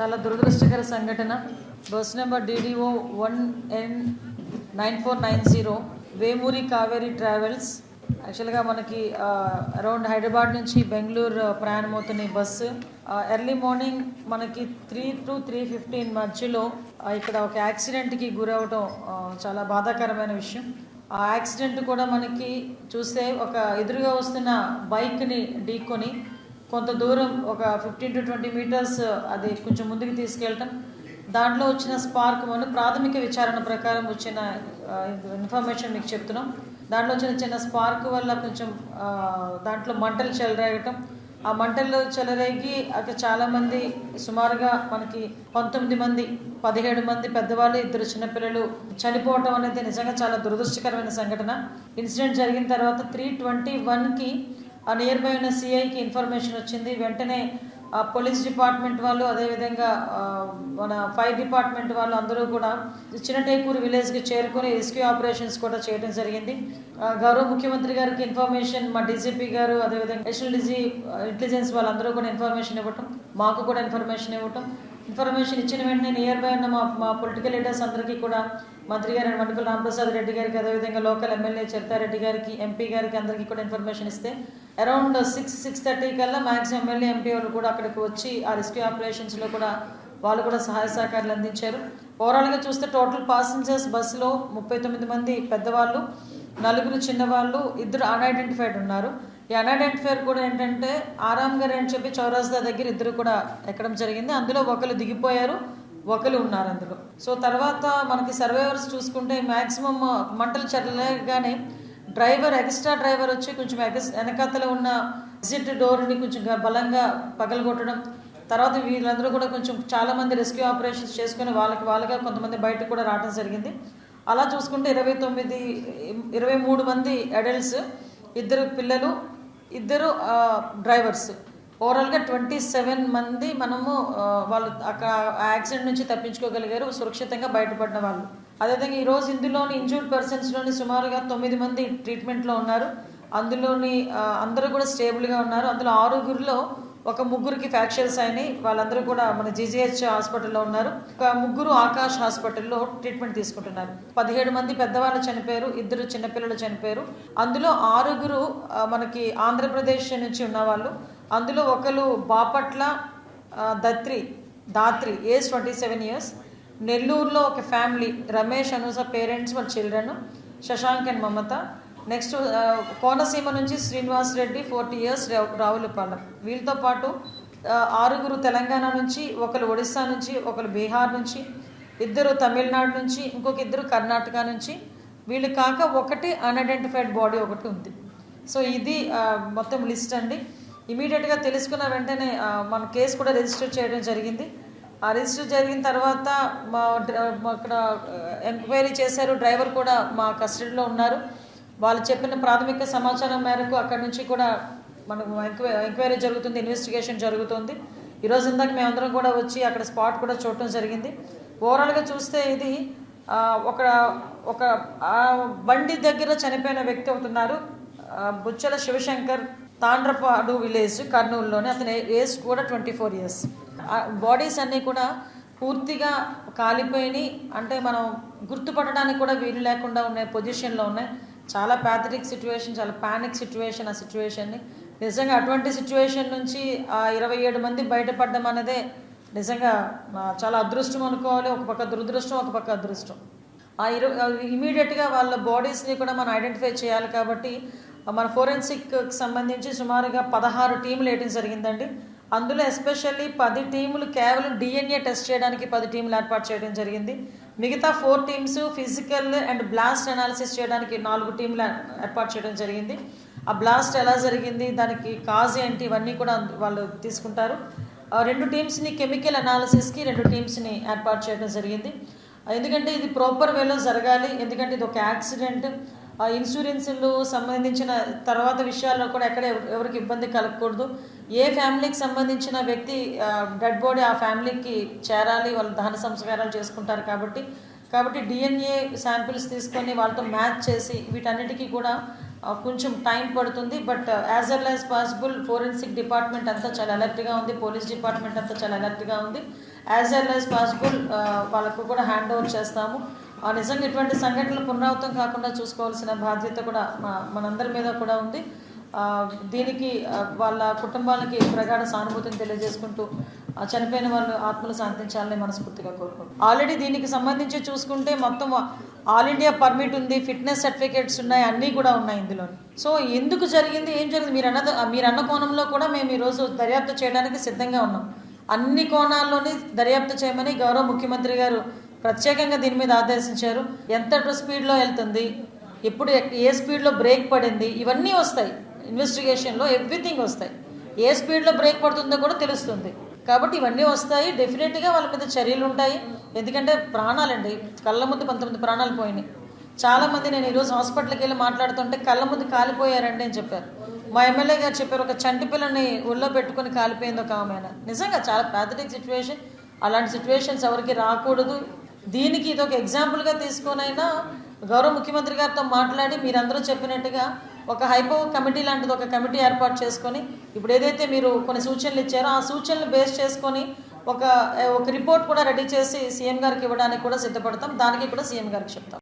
చాలా దురదృష్టకర సంఘటన. Bus number DDO one N nine four nine zero Vemuri Kaveri travels. యాక్చువల్గా మనకి అరౌండ్ హైదరాబాద్ నుంచి బెంగళూరు ప్రయాణం అవుతున్న ఈ బస్సు. ఎర్లీ మార్నింగ్ మనకి త్రీ టు త్రీ ఫిఫ్టీన్ మధ్యలో ఇక్కడ ఒక యాక్సిడెంట్కి గురవటం చాలా బాధాకరమైన విషయం. ఆ యాక్సిడెంట్ కూడా మనకి చూస్తే ఒక ఎదురుగా వస్తున్న బైక్ని ఢీకొని కొంత దూరం ఒక ఫిఫ్టీన్ టు ట్వంటీ మీటర్స్ అది కొంచెం ముందుకు తీసుకెళ్ళటం దాంట్లో వచ్చిన స్పార్క్ మనం ప్రాథమిక విచారణ ప్రకారం వచ్చిన ఇన్ఫర్మేషన్ మీకు చెప్తున్నాం. దాంట్లో వచ్చిన చిన్న స్పార్క్ వల్ల కొంచెం దాంట్లో మంటలు చెలరేగటం. ఆ మంటల్లో చెలరేగి అక్కడ చాలామంది సుమారుగా మనకి పంతొమ్మిది మంది పదిహేడు మంది పెద్దవాళ్ళు ఇద్దరు చిన్నపిల్లలు చనిపోవటం అనేది నిజంగా చాలా దురదృష్టకరమైన సంఘటన. ఇన్సిడెంట్ జరిగిన తర్వాత త్రీ ట్వంటీ వన్కి ఆ నియర్ బై ఉన్న సిఐకి ఇన్ఫర్మేషన్ వచ్చింది. వెంటనే ఆ పోలీస్ డిపార్ట్మెంట్ వాళ్ళు అదేవిధంగా మన ఫైర్ డిపార్ట్మెంట్ వాళ్ళు అందరూ కూడా చిన్నటేకూరు విలేజ్కి చేరుకొని రెస్క్యూ ఆపరేషన్స్ కూడా చేయడం జరిగింది. గౌరవ ముఖ్యమంత్రి గారికి ఇన్ఫర్మేషన్ మా డీజీపీ గారు అదేవిధంగా నేషనల్ డిజీ ఇంటెలిజెన్స్ వాళ్ళందరూ కూడా ఇన్ఫర్మేషన్ ఇవ్వటం మాకు కూడా ఇన్ఫర్మేషన్ ఇవ్వటం ఇన్ఫర్మేషన్ ఇచ్చిన వెంటనే నియర్ బై ఉన్న మా మా పొలిటికల్ లీడర్స్ అందరికీ కూడా మంత్రి గారు మణిపల్ రామప్రసాద్ రెడ్డి గారికి అదేవిధంగా లోకల్ ఎమ్మెల్యే చరితారెడ్డి గారికి ఎంపీ గారికి అందరికీ కూడా ఇన్ఫర్మేషన్ ఇస్తే అరౌండ్ సిక్స్ సిక్స్ థర్టీ కల్లా మ్యాక్సిమం ఎమ్మెల్యే ఎంపీ వాళ్ళు కూడా అక్కడికి వచ్చి ఆ రెస్క్యూ ఆపరేషన్స్లో కూడా వాళ్ళు కూడా సహాయ సహకారాలు అందించారు. ఓవరాల్గా చూస్తే టోటల్ పాసింజర్స్ బస్సులో ముప్పై తొమ్మిది మంది పెద్దవాళ్ళు నలుగురు చిన్నవాళ్ళు ఇద్దరు అన్ఐడెంటిఫైడ్ ఉన్నారు. ఈ ఫేర్ కూడా ఏంటంటే ఆరామ్ గారు అని చెప్పి చౌరాస్దా దగ్గర ఇద్దరు కూడా ఎక్కడం జరిగింది. అందులో ఒకరు దిగిపోయారు ఒకరు ఉన్నారు అందులో. సో తర్వాత మనకి సర్వైవర్స్ చూసుకుంటే మ్యాక్సిమం మంటలు చెరలేగానే డ్రైవర్ ఎక్స్ట్రా డ్రైవర్ వచ్చి కొంచెం ఎగస్ వెనకాతల ఉన్న ఎగ్జిట్ డోర్ని కొంచెం బలంగా పగలగొట్టడం. తర్వాత వీళ్ళందరూ కూడా కొంచెం చాలామంది రెస్క్యూ ఆపరేషన్స్ చేసుకుని వాళ్ళకి వాళ్ళగా కొంతమంది బయటకు కూడా రావడం జరిగింది. అలా చూసుకుంటే ఇరవై తొమ్మిది ఇరవై మూడు మంది అడల్ట్స్ ఇద్దరు పిల్లలు ఇద్దరు డ్రైవర్స్. ఓవరాల్గా ట్వంటీ సెవెన్ మంది మనము వాళ్ళు అక్కడ యాక్సిడెంట్ నుంచి తప్పించుకోగలిగారు సురక్షితంగా బయటపడిన వాళ్ళు. అదేవిధంగా ఈరోజు ఇందులోని ఇంజూర్డ్ పర్సన్స్లోని సుమారుగా తొమ్మిది మంది ట్రీట్మెంట్లో ఉన్నారు. అందులోని అందరూ కూడా స్టేబుల్గా ఉన్నారు. అందులో ఆరుగురిలో ఒక ముగ్గురికి ఫ్రాక్చర్స్ అయినాయి. వాళ్ళందరూ కూడా మన జీజీహెచ్ హాస్పిటల్లో ఉన్నారు. ఒక ముగ్గురు ఆకాష్ హాస్పిటల్లో ట్రీట్మెంట్ తీసుకుంటున్నారు. పదిహేడు మంది పెద్దవాళ్ళు చనిపోయారు ఇద్దరు చిన్నపిల్లలు చనిపోయారు. అందులో ఆరుగురు మనకి ఆంధ్రప్రదేశ్ నుంచి ఉన్నవాళ్ళు. అందులో ఒకరు Bapatla Dathri Dhatri age twenty seven years. నెల్లూరులో ఒక ఫ్యామిలీ రమేష్ అనుస పేరెంట్స్ వాళ్ళ children Sashank and Mamata. Next Konaseema నుంచి శ్రీనివాస్ రెడ్డి ఫోర్టీ ఇయర్స్ రావులపాలెం వీళ్ళతో పాటు ఆరుగురు తెలంగాణ నుంచి ఒకరు ఒడిస్సా నుంచి ఒకరు బీహార్ నుంచి ఇద్దరు తమిళనాడు నుంచి ఇంకొక ఇద్దరు కర్ణాటక నుంచి వీళ్ళు కాక ఒకటి అన్ఐడెంటిఫైడ్ బాడీ ఒకటి ఉంది. సో ఇది మొత్తం లిస్ట్ అండి. ఇమీడియట్గా తెలుసుకున్న వెంటనే మన కేసు కూడా రిజిస్టర్ చేయడం జరిగింది. ఆ రిజిస్టర్ జరిగిన తర్వాత మా అక్కడ ఎంక్వైరీ చేశారు. డ్రైవర్ కూడా మా కస్టడీలో ఉన్నారు. వాళ్ళు చెప్పిన ప్రాథమిక సమాచారం మేరకు అక్కడి నుంచి కూడా మనకు ఎంక్వై ఎంక్వైరీ జరుగుతుంది ఇన్వెస్టిగేషన్ జరుగుతుంది. ఈరోజు ఇందాక మేమందరం కూడా వచ్చి అక్కడ స్పాట్ కూడా చూడటం జరిగింది. ఓవరాల్గా చూస్తే ఇది ఒక ఒక బండి దగ్గర చనిపోయిన వ్యక్తి అవుతున్నారు. బుచ్చల శివశంకర్ తాండ్రపాడు విలేజ్ కర్నూలులోనే. అతని ఏజ్ కూడా ట్వంటీ ఫోర్ ఇయర్స్. బాడీస్ అన్నీ కూడా పూర్తిగా కాలిపోయినాయి. అంటే మనం గుర్తుపట్టడానికి కూడా వీలు లేకుండా ఉన్న పొజిషన్లో ఉన్నాయి. చాలా ప్యాథటిక్ సిచ్యువేషన్ చాలా పానిక్ సిచ్యువేషన్ ఆ సిచ్యువేషన్ని నిజంగా అటువంటి సిచ్యువేషన్ నుంచి ఆ ఇరవై ఏడు మంది బయటపడడం అనేదే నిజంగా చాలా అదృష్టం అనుకోవాలి. ఒక పక్క దురదృష్టం ఒక పక్క అదృష్టం. ఆ ఇరు ఇమీడియట్గా వాళ్ళ బాడీస్ని కూడా మనం ఐడెంటిఫై చేయాలి కాబట్టి మన ఫోరెన్సిక్ సంబంధించి సుమారుగా పదహారు టీములు వేయడం జరిగిందండి. అందులో ఎస్పెషల్లీ పది టీములు కేవలం డిఎన్ఏ టెస్ట్ చేయడానికి పది టీములు ఏర్పాటు చేయడం జరిగింది. మిగతా four teams physical and blast analysis చేయడానికి నాలుగు టీంలు ఏర్పాటు చేయడం జరిగింది. ఆ బ్లాస్ట్ ఎలా జరిగింది దానికి కాజ్ ఏంటి ఇవన్నీ కూడా వాళ్ళు తీసుకుంటారు. ఆ రెండు టీమ్స్ని కెమికల్ అనాలిసిస్కి రెండు టీమ్స్ని ఏర్పాటు చేయడం జరిగింది. ఎందుకంటే ఇది ప్రాపర్ వేలో జరగాలి ఎందుకంటే ఇది ఒక యాక్సిడెంట్. ఇన్సూరెన్స్లు సంబంధించిన తర్వాత విషయాల్లో కూడా ఎక్కడ ఎవరికి ఇబ్బంది కలగకూడదు. ఏ ఫ్యామిలీకి సంబంధించిన వ్యక్తి డెడ్ బాడీ ఆ ఫ్యామిలీకి చేరాలి వాళ్ళు దహన సంస్కారాలు చేసుకుంటారు కాబట్టి కాబట్టి డిఎన్ఏ శాంపిల్స్ తీసుకొని వాళ్ళతో మ్యాచ్ చేసి వీటన్నిటికీ కూడా కొంచెం టైం పడుతుంది. But as well as possible forensic department అంతా చాలా అలర్ట్గా ఉంది. పోలీస్ డిపార్ట్మెంట్ అంతా చాలా అలర్ట్గా ఉంది. యాజ్ వెల్ యాజ్ పాసిబుల్ వాళ్ళకు కూడా హ్యాండ్ ఓవర్ చేస్తాము. ఆ నిజంగా ఇటువంటి సంఘటనలు పునరావృతం కాకుండా చూసుకోవాల్సిన బాధ్యత కూడా మా మనందరి మీద కూడా ఉంది. దీనికి వాళ్ళ కుటుంబాలకి ప్రగాఢ సానుభూతిని తెలియజేసుకుంటూ చనిపోయిన వాళ్ళు ఆత్మలు శాంతించాలని మనస్ఫూర్తిగా కోరుకుంటున్నాం. ఆల్రెడీ దీనికి సంబంధించి చూసుకుంటే మొత్తం ఆల్ ఇండియా పర్మిట్ ఉంది ఫిట్నెస్ సర్టిఫికేట్స్ ఉన్నాయి అన్నీ కూడా ఉన్నాయి ఇందులో సో ఎందుకు జరిగింది ఏం జరిగింది? మీరు అన్న మీరు అన్న కోణంలో కూడా మేము ఈరోజు దర్యాప్తు చేయడానికి సిద్ధంగా ఉన్నాం. అన్ని కోణాల్లోని దర్యాప్తు చేయమని గౌరవ ముఖ్యమంత్రి గారు ప్రత్యేకంగా దీని మీద ఆదేశించారు. ఎంత స్పీడ్లో వెళ్తుంది? ఎప్పుడు ఏ స్పీడ్లో బ్రేక్ పడింది? ఇవన్నీ వస్తాయి. ఇన్వెస్టిగేషన్లో ఎవ్రీథింగ్ వస్తాయి. ఏ స్పీడ్లో బ్రేక్ పడుతుందో కూడా తెలుస్తుంది. కాబట్టి ఇవన్నీ వస్తాయి. డెఫినెట్గా వాళ్ళ మీద చర్యలు ఉంటాయి. ఎందుకంటే ప్రాణాలండి. కళ్ళ ముందు పంతొమ్మిది ప్రాణాలు పోయినాయి. చాలామంది నేను ఈరోజు హాస్పిటల్కి వెళ్ళి మాట్లాడుతుంటే కళ్ళ ముందు కాలిపోయారండి అని చెప్పారు. మా ఎమ్మెల్యే గారు చెప్పారు ఒక చంటి పిల్లని ఒళ్ళో పెట్టుకుని కాలిపోయింది ఒక ఆమె నిజంగా చాలా ప్యాథటిక్ సిచ్యువేషన్ అలాంటి సిచ్యువేషన్స్ ఎవరికి రాకూడదు. దీనికి ఇది ఒక ఎగ్జాంపుల్గా తీసుకొనైనా గౌరవ ముఖ్యమంత్రి గారితో మాట్లాడి మీరందరూ చెప్పినట్టుగా ఒక హైపో కమిటీ లాంటిది ఒక కమిటీ ఏర్పాటు చేసుకొని ఇప్పుడు ఏదైతే మీరు కొన్ని సూచనలు ఇచ్చారో ఆ సూచనలు బేస్ చేసుకొని ఒక ఒక రిపోర్ట్ కూడా రెడీ చేసి సీఎం గారికి ఇవ్వడానికి కూడా సిద్ధపడతాం. దానికి కూడా సీఎం గారికి చెప్తాం.